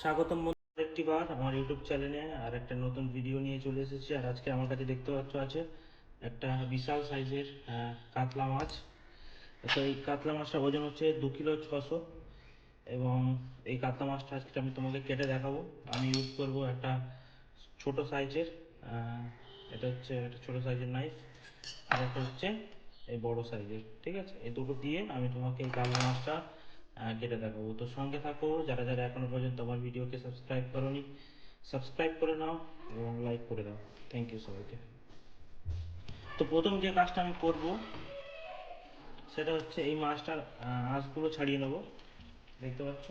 স্বাগতম একটি বার আমার ইউটিউব চ্যানেলে আর একটা নতুন ভিডিও নিয়ে চলে এসেছি। আর আজকে আমার কাছে দেখতে পাচ্ছ আছে একটা বিশাল সাইজের কাতলা মাছ। তো এই কাতলা মাছটা ওজন হচ্ছে দু কিলো ছশো। এবং এই কাতলা মাছটা আজকে আমি তোমাকে কেটে দেখাবো। আমি ইউজ করব একটা ছোট সাইজের এটা হচ্ছে একটা ছোট সাইজের নাইফ আর একটা হচ্ছে এই বড় সাইজের, ঠিক আছে? এই দুটো দিয়ে আমি তোমাকে এই কাতলা মাছটা কেটে দেখাবো। তো সঙ্গে থাকো, যারা যারা এখনও পর্যন্ত আমার ভিডিওকে সাবস্ক্রাইব করোনি সাবস্ক্রাইব করে নাও এবং লাইক করে দাও। থ্যাংক ইউ সবাইকে। তো প্রথম যে কাজটা আমি করব, সেটা হচ্ছে এই মাছটার আঁশগুলো ছাড়িয়ে নেব। দেখতে পাচ্ছ?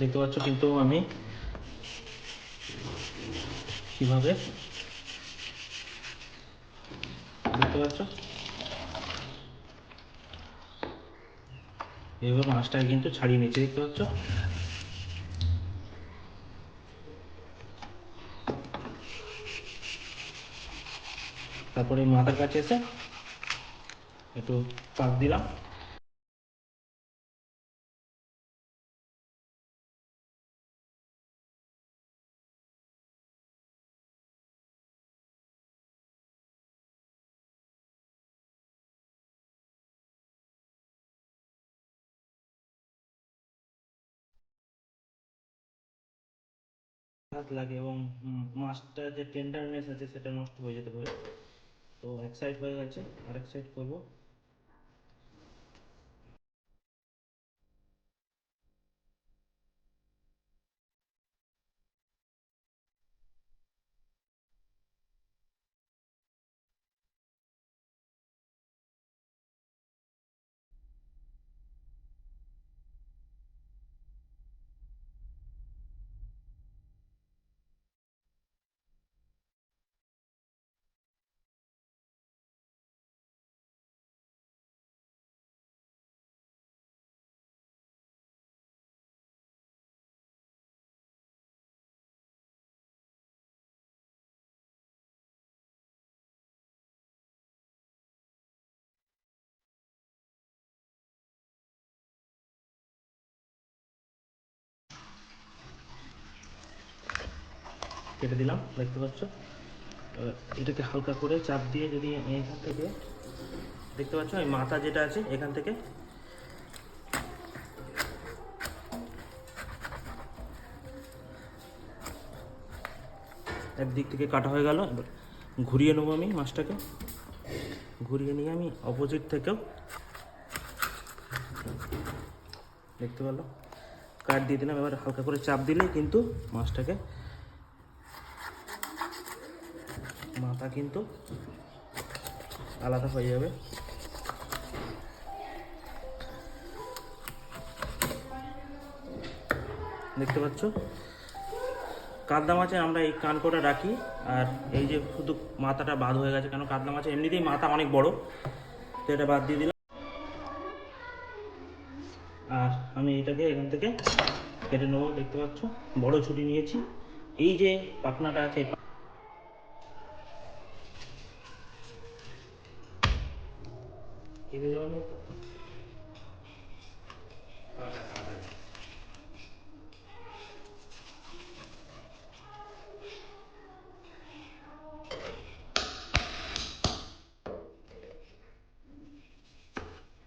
দেখতে পাচ্ছ কিন্তু আমি কীভাবে? দেখতে পাচ্ছ? এইভাবে মাছটাকে কিন্তু ছাড়িয়ে নিচ্ছে, দেখতে পাচ্ছ? তারপরে মাথার কাছে এসে একটু পাক দিলাম। হাত লাগে এবং মাছটা যে টেন্ডারনেস আছে সেটা নষ্ট হয়ে যেতে পারে। তো এক সাইড হয়ে গেছে আর এক সাইড করব। কেটে দিলাম, দেখতে পাচ্ছ? এটাকে হালকা করে চাপ দিয়ে যদি এখান থেকে, দেখতে পাচ্ছ? এই মাথা যেটা আছে, এখান থেকে। একদিক থেকে কাটা হয়ে গেল, এবার ঘুরিয়ে নেব আমি মাছটাকে। ঘুরিয়ে নিয়ে আমি অপোজিট থেকেও দেখতে পেল। কাট দিয়ে দিলাম, এবার হালকা করে চাপ দিলেই কিন্তু মাছটাকে মাথা কিন্তু আলাদা হয়ে যাবে। দেখতে পাচ্ছ? কাতলা মাছে আমরা এই কানকোটা রাখি, আর এই যে শুধু মাথাটা বাদ হয়ে গেছে কেন কাতলা মাছে এমনিতেই মাথা অনেক বড়, তো এটা বাদ দিয়ে দিলাম। আর আমি এটাকে এখান থেকে কেটে নেব, দেখতে পাচ্ছ? বড় ছুটি নিয়েছি। এই যে পাখনাটা আছে এই পা- কেটে দেওয়া নেই?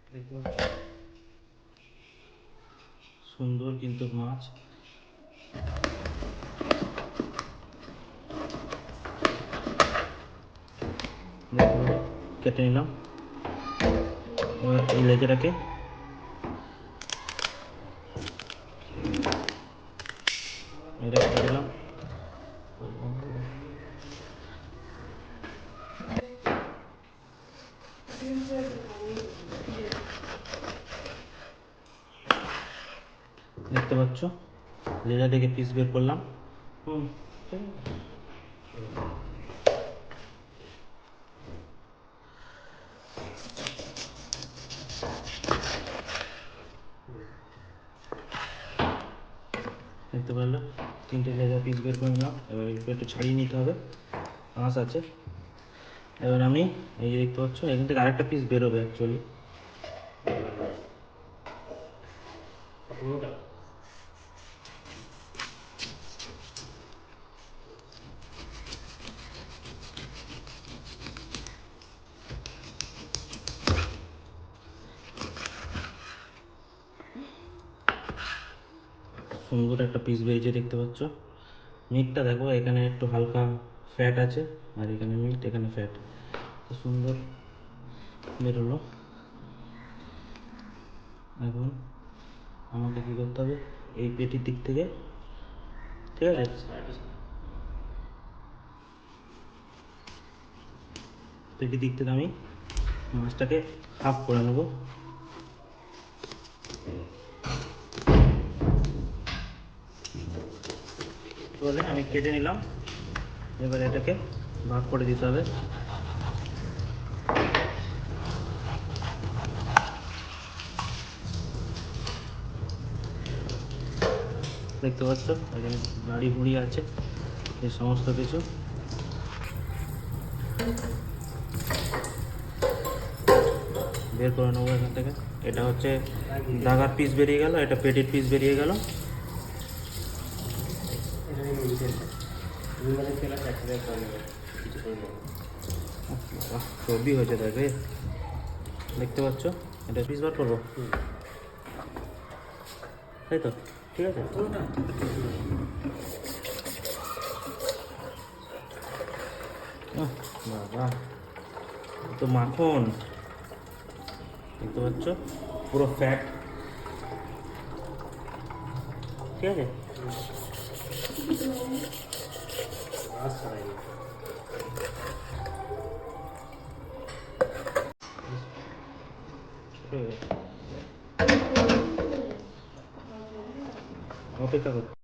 দেখতে পাচ্ছ? সুন্দর কিন্তু মাছ দেখো, কেটে নিলাম এবার এই লেজেটাকে এটা কেটে দিলাম দেখতে পাচ্ছ? লেজা থেকে পিস বের করলাম। হুম ঠিক আছে। দেখতে পারলে তিনটে লেজার পিস বের করে নিলাম। এবার একটু ছাড়িয়ে নিতে হবে। আঁশ আছে। এবার আমি এই যে দেখতে পাচ্ছ, এখান থেকে আরেকটা পিস বেরোবে অ্যাকচুয়ালি সুন্দর একটা পিস বেরিয়েছে, দেখতে পাচ্ছ। মিটটা দেখো, এখানে একটু হালকা ফ্যাট আছে, আর এখানে মিট এখানে ফ্যাট তো সুন্দর বেরোলো। এখন আমাকে কী করতে হবে? এই পেটির দিক থেকে, ঠিক আছে? পেটির দিক থেকে আমি মাছটাকে হাফ করে নেব। বলে আমি কেটে নিলাম। এবার এটাকে ভাগ করে দিতে হবে। দেখতে পাচ্ছ, এখানে বুড়ি আছে, এই সমস্ত কিছু। বের করে নেব এখান থেকে। এটা হচ্ছে দাগার পিস বেরিয়ে গেল, এটা পেটির পিস বেরিয়ে গেল। এটা নিয়ে মেডিসিনটা দুই খেলা চর্বি হয়েছে দেখে দেখতে পাচ্ছ? এটা পিস বার করব? তাই তো, ঠিক আছে? বাবা তো মাখন। দেখতে পাচ্ছ? পুরো ফ্যাট ঠিক আছে? ছোট হয়ে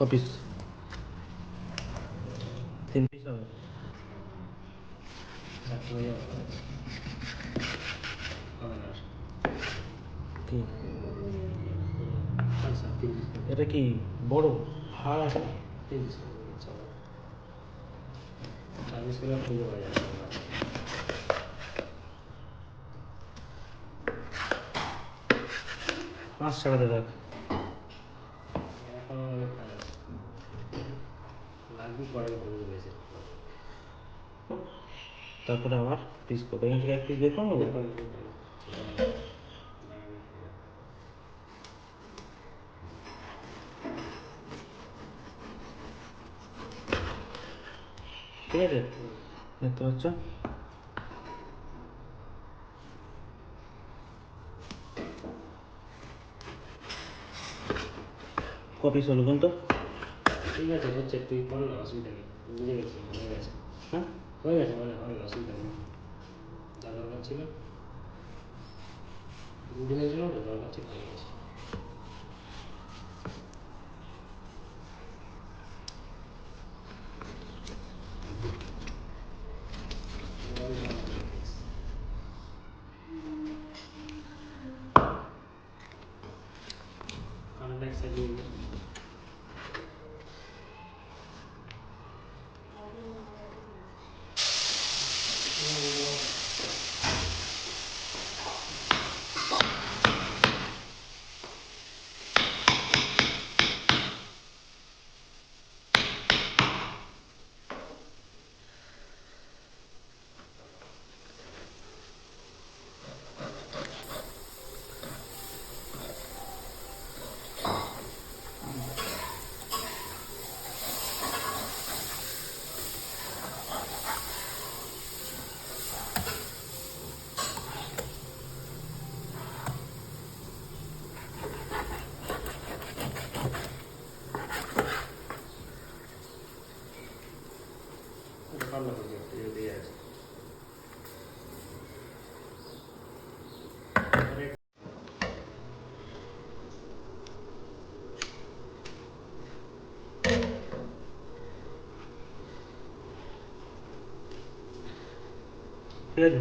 অপেক্ষা কর তিন পিস হবে কি পিস এটা কি বড় হাড় আছে পিস পিস করে খুঁজে পাওয়া যাবে না। ছাড়াতে থাক এখন অনেক খারাপ। লাগবে পরে করব বেশি তারপরে আবার পিস করব এখান থেকে এক পিস বের করে নেব ঠিক আছে দেখতে পাচ্ছ কপিস হলো কিন্তু ঠিক আছে হচ্ছে তুই কর না অসুবিধা নেই বুঝে গেছি হয়ে গেছে হ্যাঁ হয়ে অসুবিধা নেই যা দরকার ছিল দুদিনের জন্য ওটা ছিল হয়ে গেছে ঠিক আছে